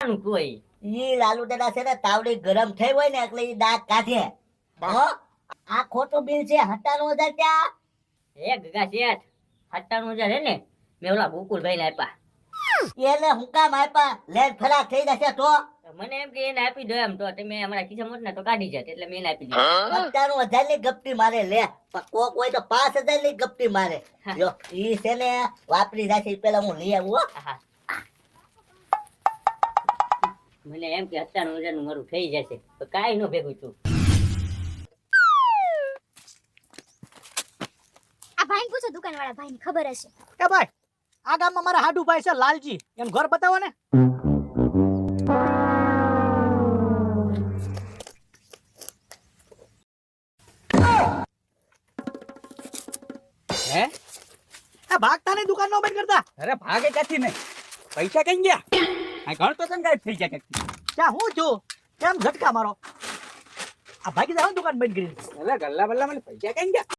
કોઈ. ઈ લાલુ દાદા છે ને તાવડી ગરમ થઈ હોય ને એટલે ઈ દાંત કાઢે. આ ખોટું બિલ છે હટાણું હજાર ત્યાં. એ ગગા શેઠ સત્તાણું હજાર હે ને મેં ઓલા ગોકુલભાઈ ને આપ્યા. એને હું કામ આપ્યા? લેર ફરા થઈ જશે તો? મને એમ કે એને આપી દો એમ તો તમે અમારા ખિસ્સા મોટ ને તો કાઢી જાત એટલે મેં એને આપી દીધું. હટાણું હજારની ગપટી મારે લે. કોક હોય તો પાંચ હજારની ગપટી મારે જો ઈ છે ને વાપરી રાખી પેલા હું લઈ આવું હો. મને એમ કે અત્યારનું હજાર મારું થઈ જશે. તો કાંઈ ન ભેગું છું આ ભાઈને પૂછો દુકાનવાળા ભાઈને ખબર હશે. કે ભાઈ આ ગામમાં મારા હાડુ ભાઈ છે લાલજી. એનું ઘર બતાવો ને. હે? આ ભાગતા નહીં દુકાન નો બંધ કરતા. અરે ભાગે ક્યાંથી ને પૈસા કઈ ગયા? આ ઘર તો તને ગાયબ થઈ ગયા ક્યાંકથી? ત્યાં હું છું. કેમ ઝટકા મારો? આ ભાગી જાવ દુકાન બંધ કરી એટલે ગલ્લા બલ્લા મને પૈસા કઈ ગયા?